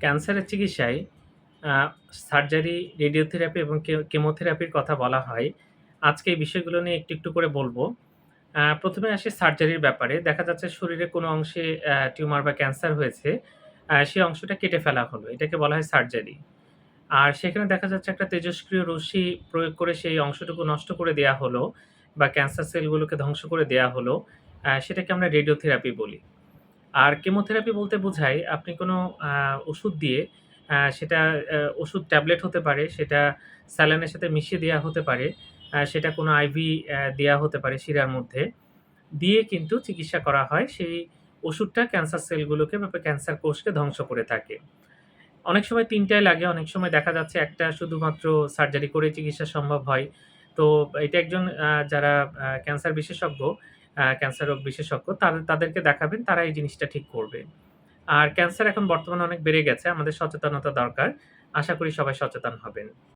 ক্যান্সারের চিকিৎসায় surgery, radiotherapy এবং কেমোথেরাপির কথা বলা হয়। আজকে এই বিষয়গুলো নিয়ে একটু, একটু করে বলব। আ ১ম এ আসি সার্জারির ব্যাপারে। দেখা যাচ্ছে শরীরের কোনো অংশে টিউমার বা ক্যান্সার হয়েছে। সেই অংশটা কেটে ফেলা হলো। এটাকে বলা হয় সার্জারি। আর সেখানে দেখা যাচ্ছে একটা তেজস্ক্রিয় রশ্মি প্রয়োগ করে সেই অংশটুকু নষ্ট করে দেয়া হলো বা ক্যান্সার সেলগুলোকে ধ্বংস করে দেয়া হলো। সেটাকে আমরা রেডিওথেরাপি বলি। আর কেমোথেরাপি বলতে বোঝায় আপনি কোনো ওষুধ দিয়ে সেটা ওষুধ ট্যাবলেট হতে পারে, সেটা স্যালাইনের সাথে মিশিয়ে দেওয়া হতে পারে, সেটা কোনো আইভি দেওয়া হতে পারে শিরার মধ্যে। দিয়ে কিন্তু চিকিৎসা করা হয়। সেই ওষুধটা ক্যান্সার সেলগুলোকে বা ক্যান্সার কোষকে ধ্বংস করে থাকে। অনেক সময় ৩ টাই লাগে, অনেক সময় দেখা যাচ্ছে একটা শুধুমাত্র সার্জারি করে চিকিৎসা সম্ভব হয়। তো এটা একজন যারা ক্যান্সার বিশেষজ্ঞ, ক্যান্সার রোগ বিশেষজ্ঞ তাদের তাদেরকে দেখাবেন, তারা এই জিনিসটা ঠিক করবে। আর ক্যান্সার এখন বর্তমানে অনেক বেড়ে গেছে। আমাদের সচেতনতা দরকার। আশা করি সবাই সচেতন হবেন।